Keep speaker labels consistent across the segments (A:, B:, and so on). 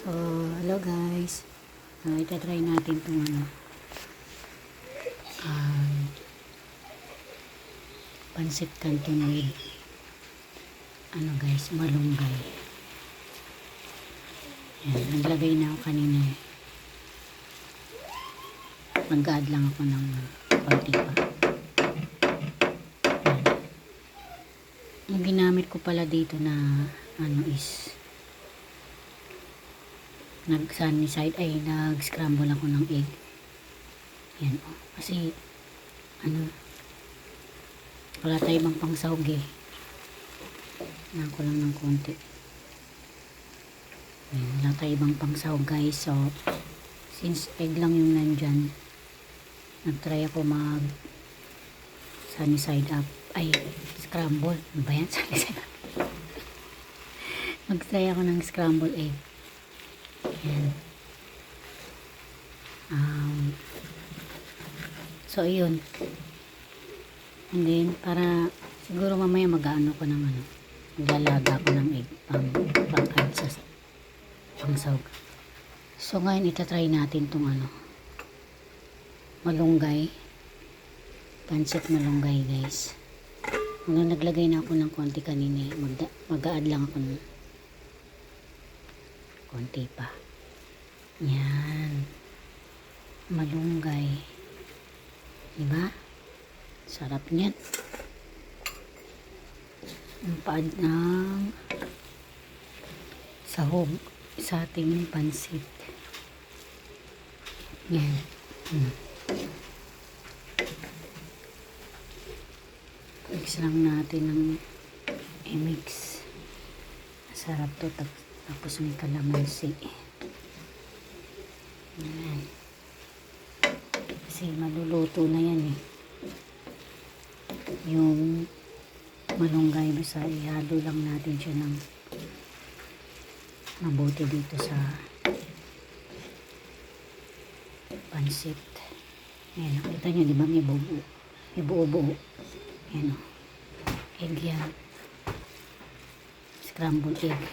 A: So, hello guys. Uh, itatry natin itong ano. Um, pansit canton with ano guys, malunggay. Yan, naglagay na ako kanina. eh. Mag-add lang ako ng konti pa. Yan. Yung ginamit ko pala dito na ano is nag sunny side ay nag scramble ako ng egg. Yan oh. kasi ano wala tayo ibang pangsahog eh. Na ko lang ng konti. Yan, wala tayo ibang pangsahog guys. So since egg lang yung nandyan nagtry ako mag sunny side up ay scramble. Ano ba yan? Sunny side up mag-try ako ng scramble egg yan. Um, so, ayun. And then, para siguro mamaya mag-ano ko ng ano, maglalaga ko ng egg pang, pang sa pang sahog. So, ngayon itatry natin tong ano, malunggay. Pancit malunggay, guys. Nung naglagay na ako ng konti kanina, eh, mag, mag-add lang ako ng konti pa. Yan. Malunggay. Diba? Sarap niyan. Ang paad ng sahog sa ating pansit. Yan. Hmm. Mix lang natin ng i-mix. Masarap to. Tap- Tapos may kalamansi. Yan. Kasi maluluto na yan eh. Yung malunggay basta ihalo lang natin siya ng mabuti dito sa pansit. Ayan, nakita nyo, di ba may buo? May buo-buo. Ayan o. Egg yan. Scrambled egg.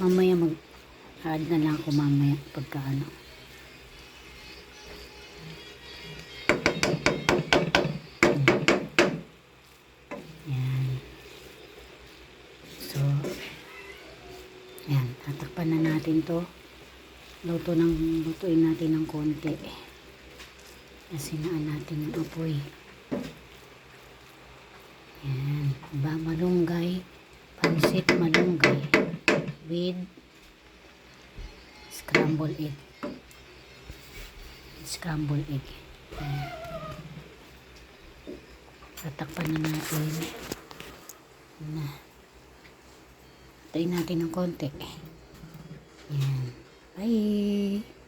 A: Mamaya mag add na lang ako mamaya pagka ano. Tatakpan na natin to. Luto ng, lutuin natin ng konti. Asinaan natin yung apoy. Yan. Ba, malunggay. Pansit malunggay. With scrambled egg. Scrambled egg. Yan. Tatakpan na natin. Na. Tayin natin ng konti. Yan. Bye!